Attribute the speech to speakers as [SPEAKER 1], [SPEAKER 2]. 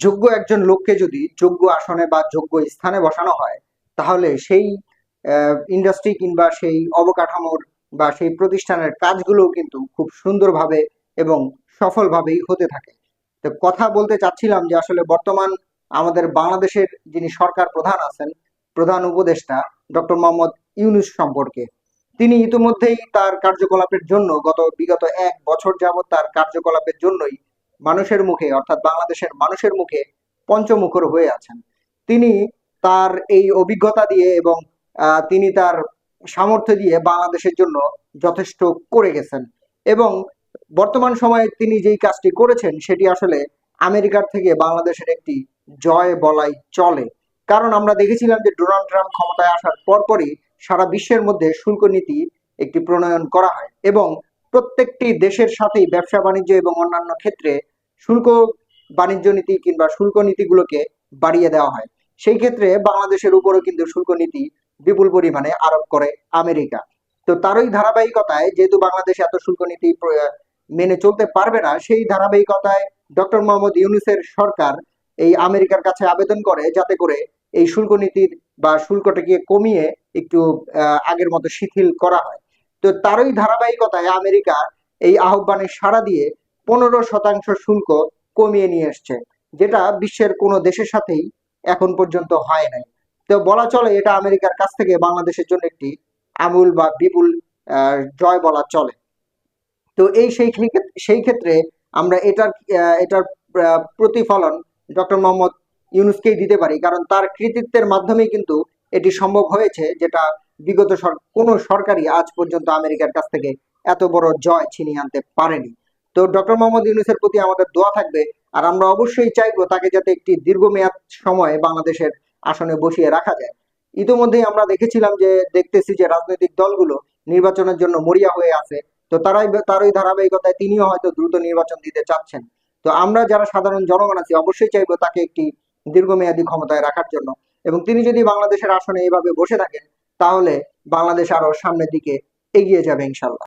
[SPEAKER 1] যোগ্য একজন লোককে যদি যোগ্য আসনে বা যোগ্য স্থানে বসানো হয়, তাহলে সেই ইন্ডাস্ট্রি কিংবা সেই অবকাঠামোর বা সেই প্রতিষ্ঠানের কাজগুলো কিন্তু খুব সুন্দরভাবে এবং সফলভাবেই হতে থাকে। তো কথা বলতে চাচ্ছিলাম যে আসলে বর্তমান আমাদের বাংলাদেশের যিনি সরকার প্রধান আছেন, প্রধান উপদেষ্টা ডক্টর মোহাম্মদ ইউনুস সম্পর্কে, তিনি ইতিমধ্যেই তার কার্যকলাপের জন্য গত বিগত এক বছর যাবৎ তার কার্যকলাপের জন্যই মানুষের মুখে, অর্থাৎ বাংলাদেশের মানুষের মুখে পঞ্চমুখর হয়ে আছেন। তিনি তার এই অভিজ্ঞতা দিয়ে এবং তিনি তার সামর্থ্য দিয়ে বাংলাদেশের জন্য যথেষ্ট করে গেছেন। এবং বর্তমান সময়ে তিনি যেই কাজটি করেছেন, সেটি আসলে আমেরিকার থেকে বাংলাদেশের একটি জয় বলাই চলে। কারণ আমরা দেখেছিলাম যে ডোনাল্ড ট্রাম্প ক্ষমতায় আসার পরপরই সারা বিশ্বের মধ্যে শুল্ক নীতি একটি প্রণয়ন করা হয়। এবং প্রত্যেকটি দেশের সাথেই ব্যবসা বাণিজ্য এবং অন্যান্য ক্ষেত্রে শুল্ক বাণিজ্য নীতি কিংবা শুল্ক নীতিগুলোকে বাড়িয়ে দেওয়া হয়। সেই ক্ষেত্রে বাংলাদেশের উপরও কিন্তু শুল্ক নীতি বিপুল পরিমাণে আরোপ করে আমেরিকা। তো তারই ধারাবাহিকতায় যেহেতু বাংলাদেশ এত শুল্ক নীতি মেনে চলতে পারবে না, সেই ধারাবাহিকতায় ডক্টর মোহাম্মদ ইউনুসের সরকার এই আমেরিকার কাছে আবেদন করে যাতে করে এই শুল্ক নীতির বা শুল্কটাকে কমিয়ে একটু আগের মতো শিথিল করা হয়। তো তারই ধারাবাহিকতায় আমেরিকা এই আহ্বানে সাড়া দিয়ে পনেরো শতাংশ শুল্ক কমিয়ে নিয়ে এসছে, যেটা বিশ্বের কোনো দেশের সাথেই এখন পর্যন্ত হয় নাই। তো বলা চলে এটা আমেরিকার কাছ থেকে বাংলাদেশের জন্য একটি আমূল বা বিপুল জয় বলা চলে। তো এই সেই সেই ক্ষেত্রে আমরা এটার এটার প্রতিফলন ডক্টর মোহাম্মদ ইউনুসকেই দিতে পারি, কারণ তার কৃতিত্বের মাধ্যমেই কিন্তু এটি সম্ভব হয়েছে, যেটা বিগত কোনো সরকারই আজ পর্যন্ত আমেরিকার কাছ থেকে এত বড় জয় ছিনিয়ে আনতে পারেনি। তো ডক্টর মোহাম্মদ ইউনুসের প্রতি আমাদের দোয়া থাকবে, আর আমরা অবশ্যই চাইব তাকে যাতে একটি দীর্ঘমেয়াদ সময় বাংলাদেশের আসনে বসিয়ে রাখা যায়। ইতিমধ্যেই আমরা দেখেছিলাম যে, দেখতেছি যে রাজনৈতিক দলগুলো নির্বাচনের জন্য মরিয়া হয়ে আছে, তো তারাই তারই ধারাবাহিকতায় তিনিও হয়তো দ্রুত নির্বাচন দিতে চাচ্ছেন। তো আমরা যারা সাধারণ জনগণ আছি, অবশ্যই চাইব তাকে একটি দীর্ঘমেয়াদী ক্ষমতায় রাখার জন্য। এবং তিনি যদি বাংলাদেশের আসনে এইভাবে বসে থাকেন, তাহলে বাংলাদেশ আরও সামনের দিকে এগিয়ে যাবে ইনশাল্লাহ